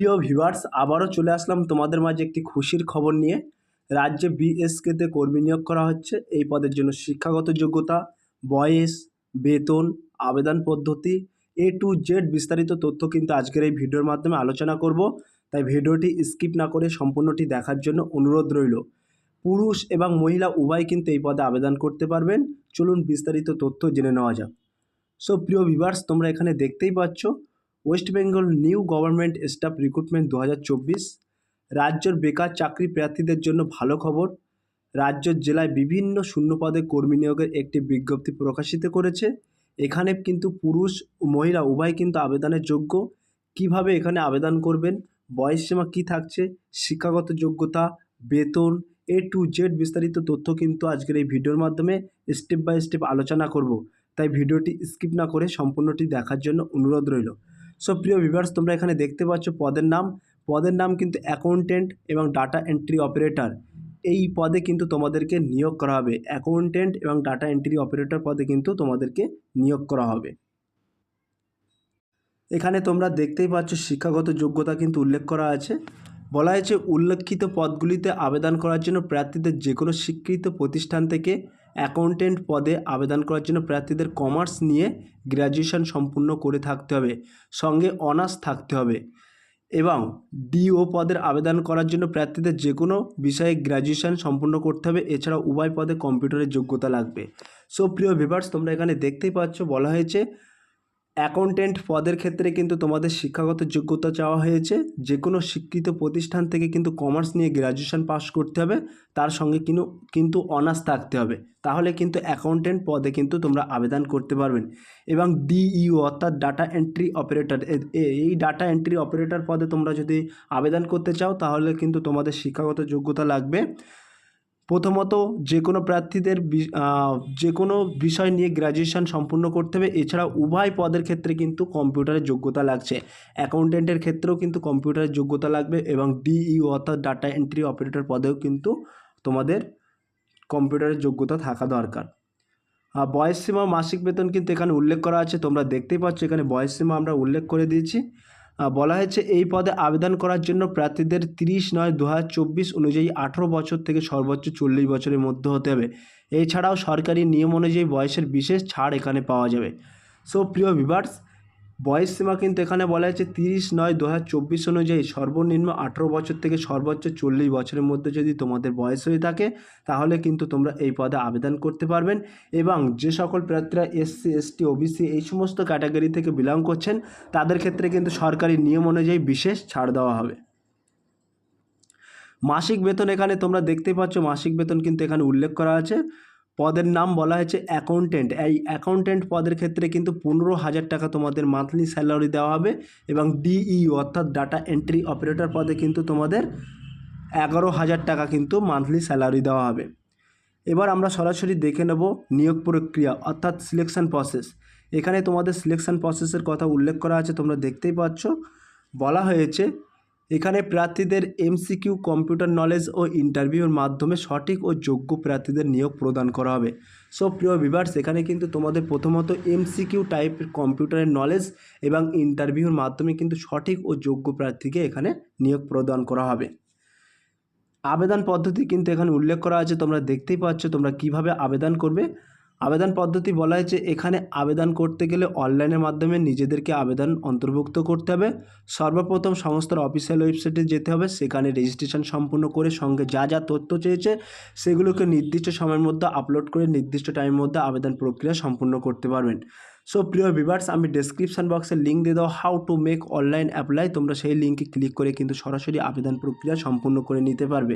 প্রিয় ভিভার্স আবারও চলে আসলাম তোমাদের মাঝে একটি খুশির খবর নিয়ে। রাজ্যে বিএসকেতে কর্মী নিয়োগ করা হচ্ছে। এই পদের জন্য শিক্ষাগত যোগ্যতা, বয়স, বেতন, আবেদন পদ্ধতি এ টু জেড বিস্তারিত তথ্য কিন্তু আজকের এই ভিডিওর মাধ্যমে আলোচনা করব। তাই ভিডিওটি স্কিপ না করে সম্পূর্ণটি দেখার জন্য অনুরোধ রইল। পুরুষ এবং মহিলা উভয় কিন্তু এই পদে আবেদন করতে পারবেন। চলুন বিস্তারিত তথ্য জেনে নেওয়া যাক। সো প্রিয় ভিভার্স তোমরা এখানে দেখতেই পাচ্ছ West Bengal new government staff recruitment দু হাজার চব্বিশ, রাজ্যের বেকার চাকরি প্রার্থীদের জন্য ভালো খবর, রাজ্যের জেলায় বিভিন্ন শূন্য পদে কর্মী নিয়োগের একটি বিজ্ঞপ্তি প্রকাশিত করেছে। এখানে কিন্তু পুরুষ ও মহিলা উভয় কিন্তু আবেদনের যোগ্য। কীভাবে এখানে আবেদন করবেন? বয়সসীমা কী থাকছে? শিক্ষাগত যোগ্যতা, বেতন, এ টু জেড বিস্তারিত তথ্য কিন্তু আজকের এই ভিডিওর মাধ্যমে স্টেপ বাই স্টেপ আলোচনা করব। তাই ভিডিওটি স্কিপ না করে সম্পূর্ণটি দেখার জন্য অনুরোধ রইল। সো প্রিয় ভিভার্স তোমরা এখানে দেখতে পাচ্ছ পদের নাম। পদের নাম কিন্তু অ্যাকাউন্টেন্ট এবং ডাটা এন্ট্রি অপারেটর এই পদে কিন্তু তোমাদেরকে নিয়োগ করা হবে। অ্যাকাউন্টেন্ট এবং ডাটা এন্ট্রি অপারেটর পদে কিন্তু তোমাদেরকে নিয়োগ করা হবে। এখানে তোমরা দেখতেই পাচ্ছ শিক্ষাগত যোগ্যতা কিন্তু উল্লেখ করা আছে। বলা হয়েছে, উল্লেখিত পদগুলিতে আবেদন করার জন্য প্রার্থীদের যে কোনো স্বীকৃত প্রতিষ্ঠান থেকে অ্যাকাউন্টেন্ট পদে আবেদন করার জন্য প্রার্থীদের কমার্স নিয়ে গ্র্যাজুয়েশন সম্পূর্ণ করে থাকতে হবে, সঙ্গে অনার্স থাকতে হবে এবং ডিও পদের আবেদন করার জন্য প্রার্থীদের যে কোনো বিষয়ে গ্র্যাজুয়েশন সম্পূর্ণ করতে হবে। এছাড়া উভয় পদে কম্পিউটারের যোগ্যতা লাগবে। সো প্রিয় ভিভার্স তোমরা এখানে দেখতেই পাচ্ছ বলা হয়েছে অ্যাকাউন্টেন্ট পদের ক্ষেত্রে কিন্তু তোমাদের শিক্ষাগত যোগ্যতা চাওয়া হয়েছে। যে কোনো শিক্ষিত প্রতিষ্ঠান থেকে কিন্তু কমার্স নিয়ে গ্র্যাজুয়েশন পাস করতে হবে। তার সঙ্গে কিন্তু কিন্তু অনার্স থাকতে হবে। তাহলে কিন্তু অ্যাকাউন্টেন্ট পদে কিন্তু তোমরা আবেদন করতে পারবেন। এবং ডিইউ অর্থাৎ ডাটা এন্ট্রি অপারেটর এই ডাটা এন্ট্রি অপারেটর পদে তোমরা যদি আবেদন করতে চাও, তাহলে কিন্তু তোমাদের শিক্ষাগত যোগ্যতা লাগবে। প্রথমত যে কোনো প্রার্থীদের যে কোনো বিষয় নিয়ে গ্র্যাজুয়েশন সম্পূর্ণ করতে হবে। এছাড়া উভয় পদের ক্ষেত্রে কিন্তু কম্পিউটারের যোগ্যতা লাগছে। অ্যাকাউন্টেন্টের ক্ষেত্রেও কিন্তু কম্পিউটারের যোগ্যতা লাগবে এবং ডিইউ অর্থাৎ ডাটা এন্ট্রি অপারেটর পদেও কিন্তু তোমাদের কম্পিউটারের যোগ্যতা থাকা দরকার। আর বয়স বয়সসীমা মাসিক বেতন কিন্তু এখানে উল্লেখ করা আছে। তোমরা দেখতেই পাচ্ছ এখানে বয়সসীমা আমরা উল্লেখ করে দিয়েছি। বলা হয়েছে এই পদে আবেদন করার জন্য প্রার্থীদের তিরিশ নয় দু অনুযায়ী আঠেরো বছর থেকে সর্বোচ্চ চল্লিশ বছরের মধ্যে হতে হবে। এছাড়াও সরকারি নিয়ম অনুযায়ী বয়সের বিশেষ ছাড় এখানে পাওয়া যাবে। সো, প্রিয় ভিভার্স বয়স সীমা কিন্তু এখানে বলা হয়েছে তিরিশ নয় দু অনুযায়ী সর্বনিম্ন আঠেরো বছর থেকে সর্বোচ্চ চল্লিশ বছরের মধ্যে যদি তোমাদের বয়স হয়ে থাকে, তাহলে কিন্তু তোমরা এই পদে আবেদন করতে পারবেন। এবং যে সকল প্রার্থীরা এসসি, এসটি, ওবিসি এই সমস্ত ক্যাটাগরি থেকে বিলং করছেন, তাদের ক্ষেত্রে কিন্তু সরকারি নিয়ম অনুযায়ী বিশেষ ছাড় দেওয়া হবে। মাসিক বেতন এখানে তোমরা দেখতেই পাচ্ছ, মাসিক বেতন কিন্তু এখানে উল্লেখ করা আছে। পদের নাম বলা হয়েছে অ্যাকাউন্টেন্ট এই অ্যাকাউন্টেন্ট পদের ক্ষেত্রে কিন্তু পনেরো হাজার টাকা তোমাদের মান্থলি স্যালারি দেওয়া হবে এবং ডিই অর্থাৎ ডাটা এন্ট্রি অপারেটর পদে কিন্তু তোমাদের এগারো হাজার টাকা কিন্তু মান্থলি স্যালারি দেওয়া হবে। এবার আমরা সরাসরি দেখে নেব নিয়োগ প্রক্রিয়া অর্থাৎ সিলেকশন প্রসেস এখানে তোমাদের সিলেকশন প্রসেসের কথা উল্লেখ করা আছে, তোমরা দেখতেই পাচ্ছ। বলা হয়েছে এখানে প্রার্থীদের এমসিকিউ কম্পিউটার নলেজ ও ইন্টারভিউর মাধ্যমে সঠিক ও যোগ্য প্রার্থীদের নিয়োগ প্রদান করা হবে। সো প্রিয় ভিভার্স এখানে কিন্তু তোমাদের প্রথমত এমসিকিউ টাইপের কম্পিউটারের নলেজ এবং ইন্টারভিউর মাধ্যমে কিন্তু সঠিক ও যোগ্য প্রার্থীকে এখানে নিয়োগ প্রদান করা হবে। আবেদন পদ্ধতি কিন্তু এখানে উল্লেখ করা আছে, তোমরা দেখতেই পাচ্ছ তোমরা কীভাবে আবেদন করবে। আবেদন পদ্ধতি বলা হয়েছে, এখানে আবেদন করতে গেলে অনলাইনের মাধ্যমে নিজেদেরকে আবেদন অন্তর্ভুক্ত করতে হবে। সর্বপ্রথম সংস্থার অফিসিয়াল ওয়েবসাইটে যেতে হবে, সেখানে রেজিস্ট্রেশন সম্পূর্ণ করে সঙ্গে যা যা তথ্য চেয়েছে, সেগুলোকে নির্দিষ্ট সময়ের মধ্যে আপলোড করে নির্দিষ্ট টাইমের মধ্যে আবেদন প্রক্রিয়া সম্পূর্ণ করতে পারবেন। সো প্রিয় ভিভার্স আমি ডেসক্রিপশন বক্সে লিঙ্ক দিয়ে দাও how to make online apply তোমরা সেই লিঙ্কে ক্লিক করে কিন্তু সরাসরি আবেদন প্রক্রিয়া সম্পূর্ণ করে নিতে পারবে।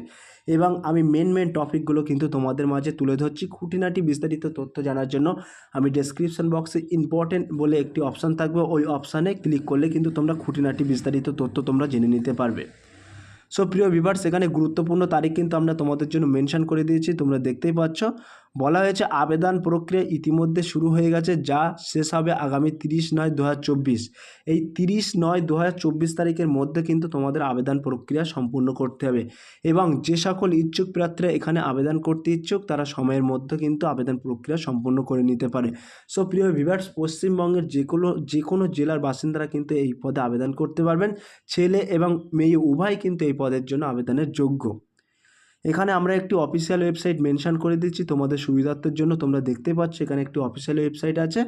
এবং আমি মেন মেন টপিকগুলো কিন্তু তোমাদের মাঝে তুলে ধরছি খুঁটিনাটি বিস্তারিত তথ্য জানার জন্য। আমি ডেসক্রিপশন বক্সে ইম্পর্টেন্ট বলে একটি অপশান থাকবে, ওই অপশানে ক্লিক করলে কিন্তু তোমরা খুঁটিনাটি বিস্তারিত তথ্য তোমরা জেনে নিতে পারবে। সো প্রিয় ভিভার্স এখানে গুরুত্বপূর্ণ তারিখ কিন্তু আমরা তোমাদের জন্য মেনশান করে দিয়েছি, তোমরা দেখতেই পাচ্ছ। বলা হয়েছে আবেদন প্রক্রিয়া ইতিমধ্যে শুরু হয়ে গেছে, যা শেষ হবে আগামী তিরিশ নয় দু এই তিরিশ নয় দু তারিখের মধ্যে কিন্তু তোমাদের আবেদন প্রক্রিয়া সম্পূর্ণ করতে হবে এবং যে সকল ইচ্ছুক প্রার্থীরা এখানে আবেদন করতে ইচ্ছুক, তারা সময়ের মধ্যে কিন্তু আবেদন প্রক্রিয়া সম্পূর্ণ করে নিতে পারে। সো প্রিয় ভিভার্স পশ্চিমবঙ্গের যে কোনো যে কোনো জেলার বাসিন্দারা কিন্তু এই পদে আবেদন করতে পারবেন। ছেলে এবং মেয়ে উভয় কিন্তু এই পদের জন্য আবেদনের যোগ্য। এখানে আমরা একটি অফিসিয়াল ওয়েবসাইট মেনশন করে দিচ্ছি, তোমাদের সুবিধার্থের জন্য তোমরা দেখতে পাচ্ছ, এখানে একটি অফিসিয়াল ওয়েবসাইট আছে।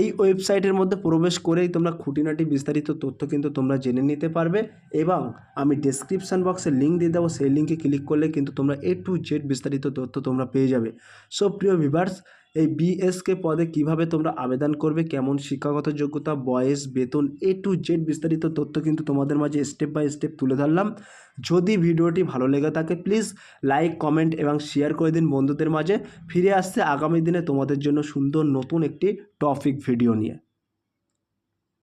এই ওয়েবসাইটের মধ্যে প্রবেশ করেই তোমরা খুঁটিনাটি বিস্তারিত তথ্য কিন্তু তোমরা জেনে নিতে পারবে এবং আমি ডেসক্রিপশান বক্সে লিঙ্ক দিয়ে দেবো, সেই লিঙ্কে ক্লিক করলে কিন্তু তোমরা এ টু জেড বিস্তারিত তথ্য তোমরা পেয়ে যাবে। সো প্রিয় ভিভার্স এই বিএসকে পদে কীভাবে তোমরা আবেদন করবে, কেমন শিক্ষাগত যোগ্যতা, বয়স, বেতন এ টু জেড বিস্তারিত তথ্য কিন্তু তোমাদের মাঝে স্টেপ বাই স্টেপ তুলে ধরলাম। যদি ভিডিওটি ভালো লেগে থাকে প্লিজ লাইক কমেন্ট এবং শেয়ার করে দিন বন্ধুদের মাঝে। ফিরে আসছে আগামী দিনে তোমাদের জন্য সুন্দর নতুন একটি টপিক ভিডিও নিয়ে।